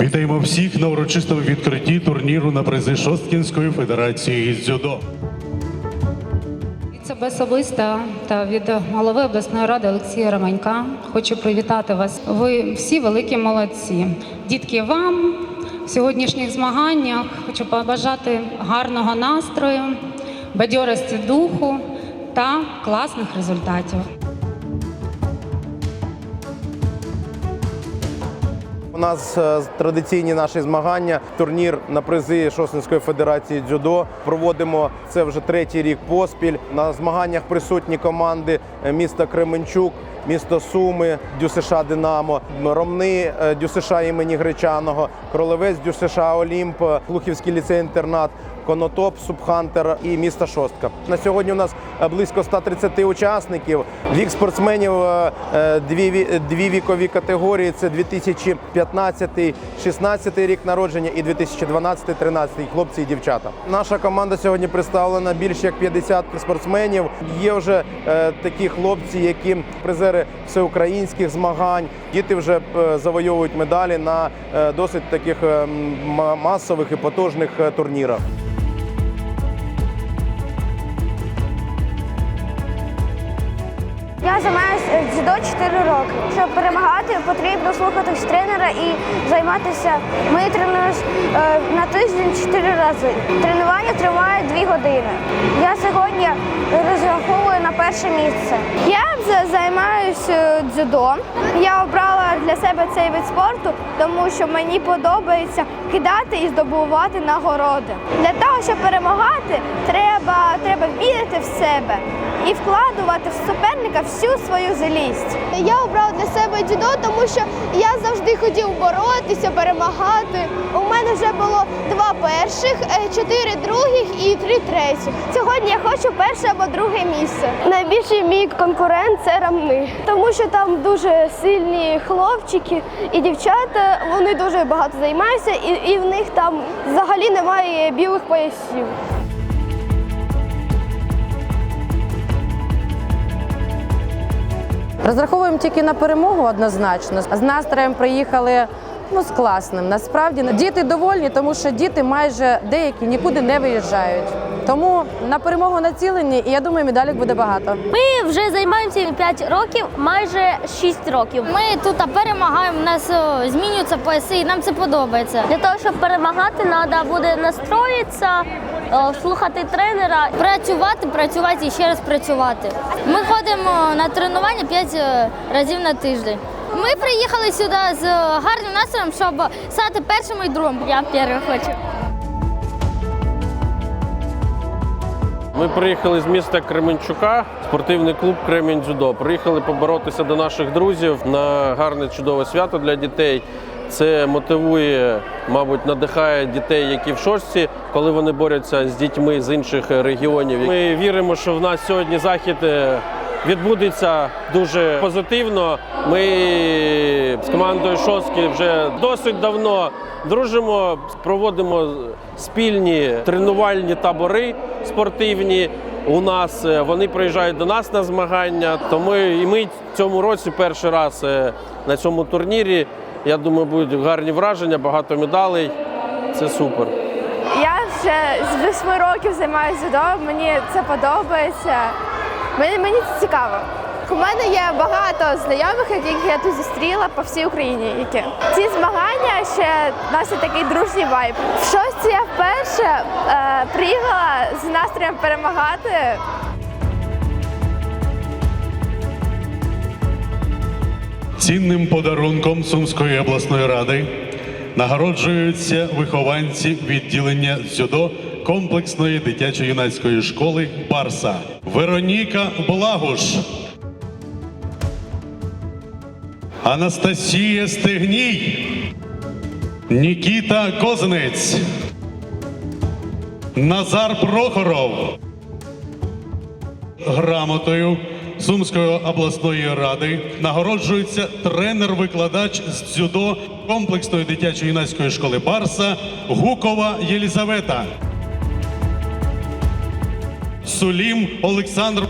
Вітаємо всіх на урочистому відкритті турніру на призи Шосткінської федерації дзюдо. Від себе особисто та від голови обласної ради Олексія Романька хочу привітати вас. Ви всі великі молодці. Дітки, вам в сьогоднішніх змаганнях хочу побажати гарного настрою, бадьорості духу та класних результатів. У нас е, традиційні наші змагання, турнір на призи Шосницької федерації дзюдо. Проводимо це вже третій рік поспіль. На змаганнях присутні команди е, міста Кременчук, місто Суми, ДЮСШ Динамо, Ромни, е, ДЮСШ імені Гречаного, Кролевець ДЮСШ Олімп, Лухівський ліцей-інтернат. Конотоп, Субхантер і місто Шостка. На сьогодні у нас е, близько 130 учасників. Вік спортсменів е, е, дві, ві- дві вікові категорії: це 2015-16 рік народження і 2012-13 хлопці і дівчата. Наша команда сьогодні представлена більш як 50 спортсменів. Є вже такі хлопці, які призери всеукраїнських змагань. Діти вже завойовують медалі на досить таких е, масових і потужних турнірах. Я займаюся дзюдо 4 роки. Щоб перемагати, потрібно слухатись тренера і займатися. Ми тренуємося е, на тиждень 4 рази. Тренування триває 2 години. Я сьогодні розраховую на перше місце. Я займаюся дзюдо. Я обрала для себе цей вид спорту, тому що мені подобається кидати і здобувати нагороди. Для того, щоб перемагати, треба, треба вірити в себе і вкладувати в суперника всю свою злість. Я обрала для себе дзюдо, тому що я завжди хотів боротися, перемагати. У мене вже було два перших, е, чотири других і три третіх. Сьогодні я хочу перше або друге місце. Найбільший мій конкурент це рамни, тому що там дуже сильні хлопчики і дівчата. Вони дуже багато займаються, і, і в них там взагалі немає білих поясів. Розраховуємо тільки на перемогу однозначно. З настроєм приїхали ну, з класним. Насправді діти довольні, тому що діти майже деякі нікуди не виїжджають. Тому на перемогу націлені, і я думаю, медалік буде багато. Ми вже займаємося 5 років, майже 6 років. Ми тут перемагаємо, у нас змінюються пояси, і нам це подобається. Для того, щоб перемагати, треба буде настроїтися, слухати тренера, працювати, працювати і ще раз працювати. Ми ходимо на тренування 5 разів на тиждень. Ми приїхали сюди з гарним настроєм, щоб стати першим і другим. Я перший хочу. Ми приїхали з міста Кременчука, спортивний клуб Кремінь Дзюдо. Приїхали поборотися до наших друзів на гарне чудове свято для дітей. Це мотивує, мабуть, надихає дітей, які в шостці, коли вони борються з дітьми з інших регіонів. Ми віримо, що в нас сьогодні захід е, відбудеться дуже позитивно. Ми з командою Шостки вже досить давно дружимо, проводимо спільні тренувальні табори спортивні. У нас е, вони приїжджають до нас на змагання. Тому і ми цьому році перший раз е, на цьому турнірі. Я думаю, будуть гарні враження, багато медалей. Це супер. Я ще з восьми років займаюся дзюдо, мені це подобається. Мені, мені це цікаво. У мене є багато знайомих, яких я тут зустріла по всій Україні. Які ці змагання ще носять такий дружній вайб. В шостці я вперше е, приїхала з настроєм перемагати. Цінним подарунком Сумської обласної ради нагороджуються вихованці відділення дзюдо комплексної дитячо-юнацької школи Барса Вероніка Благуш, Анастасія Стегній, Нікіта Козинець, Назар Прохоров. Грамотою Сумської обласної ради нагороджується тренер-викладач з дзюдо комплексної дитячо-юнацької школи Барса Гукова Єлізавета. Сулім Олександр